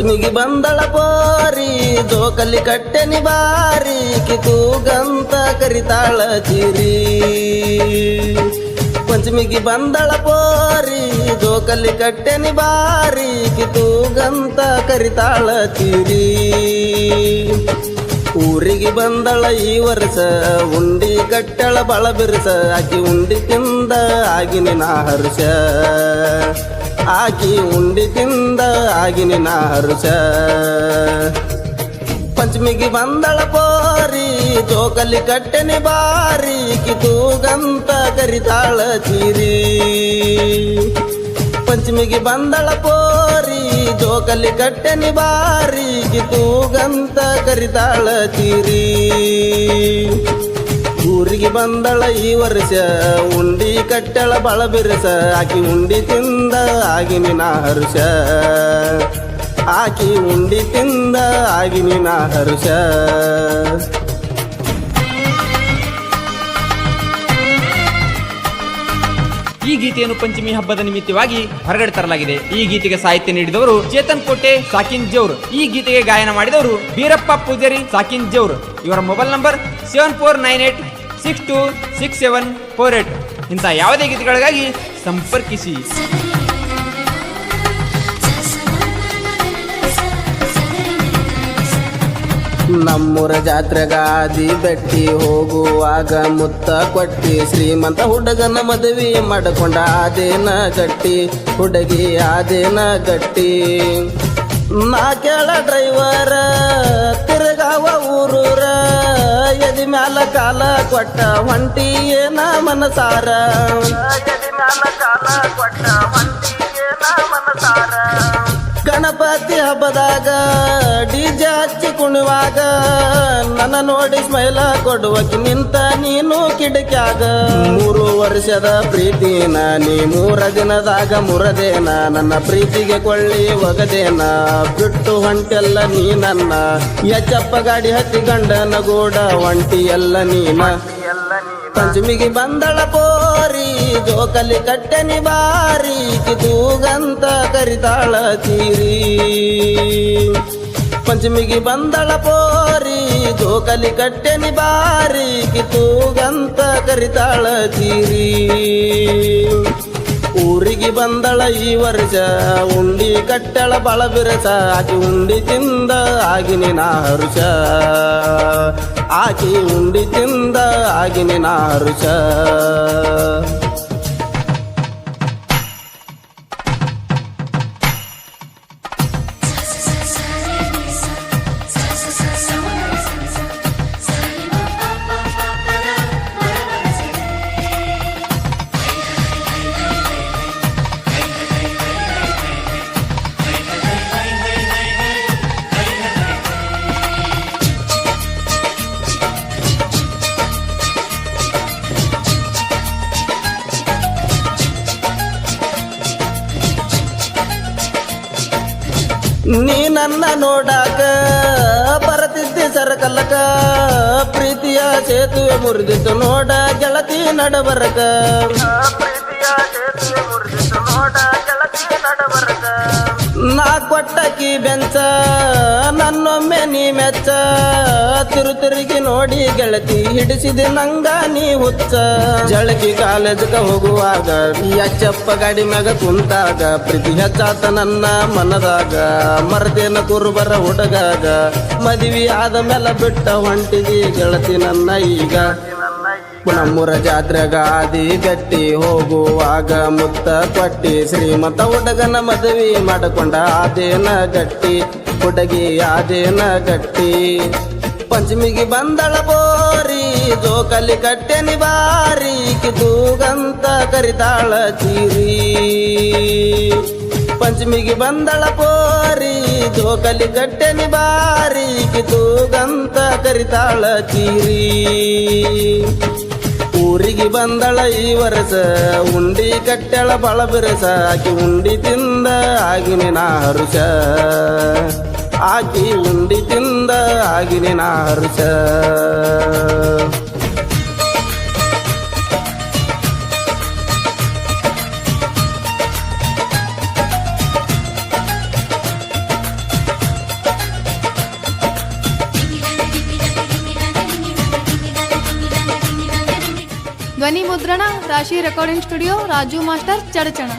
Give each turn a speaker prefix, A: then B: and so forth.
A: ಪಂಚಮಿಗೆ ಬಂದಳ ಪೋರಿ, ಜೋಕಲ್ಲಿ ಕಟ್ಟೆನಿ ಬಾರಿ ಕಿತೂಗಂತ ಕರಿತಾಳ ಚಿರಿ. ಪಂಚಮಿಗೆ ಬಂದಳ ಪೋರಿ, ಜೋಕಲ್ಲಿ ಕಟ್ಟೆನಿ ಬಾರಿ ಕಿತೂಗಂತ ಕರಿತಾಳ ಚಿರಿ. ಊರಿಗೆ ಬಂದಳ ಈ ವರ್ಷ, ಉಂಡಿ ಕಟ್ಟಳ ಬಳ ಬಿರುಸ, ಆಕಿ ಉಂಡಿ ತಿಂದ ಆಗಿನ ಹರ್ಷ. ಆಕಿ ಉಂಡಿ ತಿಂದ ಆಗಿನ ನಾರುಚ ಪಂಚಮಿಗೆ ಬಂದಳ ಪೋರಿ, ಜೋಕಲ್ಲಿ ಕಟ್ಟೆನೆ ಬಾರಿ, ಕಿತೂಗಂತ ಕರಿತಾಳ ಚೀರಿ. ಪಂಚಮಿಗೆ ಬಂದಳ ಪೋರಿ, ಜೋಕಲ್ಲಿ ಕಟ್ಟೆನೆ ಬಾರಿ, ಕಿತೂಗಂತ ಕರಿತಾಳ ಚೀರಿ. ಊರಿಗೆ ಬಂದಳ ಈ ವರ್ಷ. ಉಂಡಿ ಕಟ್ಟಳ ಬಳ ಬಿರಸ. ಆಕಿ ಉಂಡಿ ತಿಂದ, ಆಗಿನಿ ನಾ ಹರ್ಷ. ಆಕಿ ಉಂಡಿ ತಿಂದ, ಆಗಿನಿ ನಾ ಹರ್ಷ.
B: ಈ ಗೀತೆಯನ್ನು ಪಂಚಮಿ ಹಬ್ಬದ ನಿಮಿತ್ತವಾಗಿ ಹೊರಗಡೆ ತರಲಾಗಿದೆ. ಈ ಗೀತೆಗೆ ಸಾಹಿತ್ಯ ನೀಡಿದವರು ಚೇತನ್ ಕೋಟೆ, ಸಾಕಿನ್ ಜೌರ್. ಈ ಗೀತೆಗೆ ಗಾಯನ ಮಾಡಿದವರು ಬೀರಪ್ಪ ಪೂಜಾರಿ, ಸಾಕಿನ್ ಜೌರ್. ಇವರ mobile number seven four nine eight six two six seven four eight ಇಂಥ ಯಾವುದೇ ಗೀತೆಗಳಿಗಾಗಿ ಸಂಪರ್ಕಿಸಿ.
A: ನಮ್ಮೂರ ಜಾತ್ರೆಗಾದಿ ಬೆಟ್ಟಿ ಹೋಗುವಾಗ ಮುತ್ತ ಕೊಟ್ಟಿ ಶ್ರೀಮಂತ ಹುಡುಗನ ಮದುವೆ ಮಾಡಿಕೊಂಡ ಆದೇನ ಗಟ್ಟಿ, ಹುಡುಗಿ ಆದೇನ ಗಟ್ಟಿ. ನಾ ಕೇಳ ಡ್ರೈವರ ತಿರುಗಾವ ಊರೂರ ಎದಿ ಮ್ಯಾಲ ಕಾಲ ಕೊಟ್ಟ ಹೊಂಟಿ ಏನ ಮನಸಾರ. ಎದಿ ಮ್ಯಾಲ ಕಾಲ ಕೊಟ್ಟ ಹೊಂಟಿ ಏನ ಮನಸಾರ. ಗಣಪತಿ ಹಬ್ಬದಾಗ ಡಿಜೆ ಹಚ್ಚಿ ಕುಣಿವಾಗ, ನನ್ನ ನೋಡಿ ಸ್ಮೈಲ ಕೊಡುವಕ್ಕೆ ನಿಂತ ನೀನು ಕಿಡಕ್ಯಾಗ ಮೂರು ವರ್ಷದ ಪ್ರೀತಿನ ನೀ ಮೂರ ದಿನದಾಗ ಮುರದೇನ, ನನ್ನ ಪ್ರೀತಿಗೆ ಕೊಳ್ಳಿ ಒಗದೇನ. ಬಿಟ್ಟು ಹೊಂಟೆಲ್ಲ ನೀ ನನ್ನ ಎಚ್ಚಪ್ಪ ಗಾಡಿ ಹತ್ತಿ ಗಂಡನ ಗೂಡ ಒಂಟಿ ಎಲ್ಲ ನೀನ. ಪಂಚಮಿಗೆ ಬಂದಳ ಪೋರಿ, ಜೋಕಲಿ ಕಟ್ಟೆನಿ ಬಾರಿ, ಕಿತೂಗಂತ ಕರಿತಾಳ ತೀರಿ. ಪಂಚಮಿಗೆ ಬಂದಳ ಪೋರಿ, ಜೋಕಲಿ ಕಟ್ಟೆನಿ ಬಾರಿ, ಕಿತೂಗಂತ ಕರಿತಾಳ ತೀರಿ. ಊರಿಗೆ ಬಂದಳ ಈ ವರ್ಷ, ಉಂಡಿ ಕಟ್ಟಳ ಬಳ ಬಿರಸ, ಆಕಿ ಉಂಡಿ ತಿಂದ, ಆಗಿನ ಹರುಷ. ಆಕಿ ఉండి ತಿಂದ ಆಗಿನಿ ನಾ ನೀ ನನ್ನ ನೋಡಾಕ ಬರತಿದ್ದಿ ಸರಕಲ್ಲಕ ಪ್ರೀತಿಯ ಸೇತುವೆ ಮುರಿದಿತ್ತು ನೋಡ ಗೆಳತಿ ನಡಬರಕ. ನಾ ಕೊಟ್ಟಕಿ ಬೆಂಚ ನನ್ನೊಮ್ಮೆ ನೀ ಮೆಚ್ಚ. ತಿರು ತಿರುಗಿ ನೋಡಿ ಗೆಳತಿ, ಹಿಡಿಸಿದೆ ನಂಗ ನೀ ಹುಚ್ಚ. ಜಳಕಿ ಕಾಲೇಜ್ಗ ಹೋಗುವಾಗ ಅಚ್ಚಪ್ಪ ಗಾಡಿ ಮ್ಯಾಗ ಕುಂತಾಗ. ಪ್ರೀತಿ ಹೆಚ್ಚಾತ ನನ್ನ ಮನದಾಗ, ಮರದೇನ ಕುರುಬರ ಹುಡುಗಾಗ. ಮದುವೆ ಆದ ಮೇಲೆ ಬಿಟ್ಟ ಹೊಂಟಿದಿ ಗೆಳತಿ ನನ್ನ ಈಗ. ನಮ್ಮೂರ ಜಾತ್ರೆಗಾದಿ ಗಟ್ಟಿ ಹೋಗುವಾಗ ಮುತ್ತ ಕೊಟ್ಟಿ. ಶ್ರೀಮಂತ ಹುಡುಗನ ಮದುವೆ ಮಾಡಿಕೊಂಡ ಆದೇನ ಗಟ್ಟಿ. ಹುಡುಗಿ ಆದೇನ ಕಟ್ಟಿ. ಪಂಚಮಿಗೆ ಬಂದಳ ಬೋರಿ, ಜೋಕಲಿ ಕಟ್ಟೆನಿ ಬಾರಿ ಕಿತೂಗಂತ ಕರಿತಾಳ ಚೀರಿ. ಪಂಚಮಿಗೆ ಬಂದಳ ಪೋರಿ ಜೋಕಲಿ ಕಟ್ಟೆನಿ ಬಾರಿ ಕಿತೂಗಂತ ಕರಿತಾಳ ಚೀರಿ. ಊರಿಗೆ ಬಂದಳ ಈ ವರ್ಷ, ಉಂಡಿ ಕಟ್ಟೆಳ ಬಳ ಬಿರಸ, ಆಕಿ ಉಂಡಿ ತಿಂದ ಆಗಿನ ಹರುಷ. ಆಕಿ ಉಂಡಿ ತಿಂದ ಆಗಿನ ನಾರ್ಚ
C: ಧ್ವನಿ ಮುದ್ರಣ Rashi recording studio Raju master Chadachan.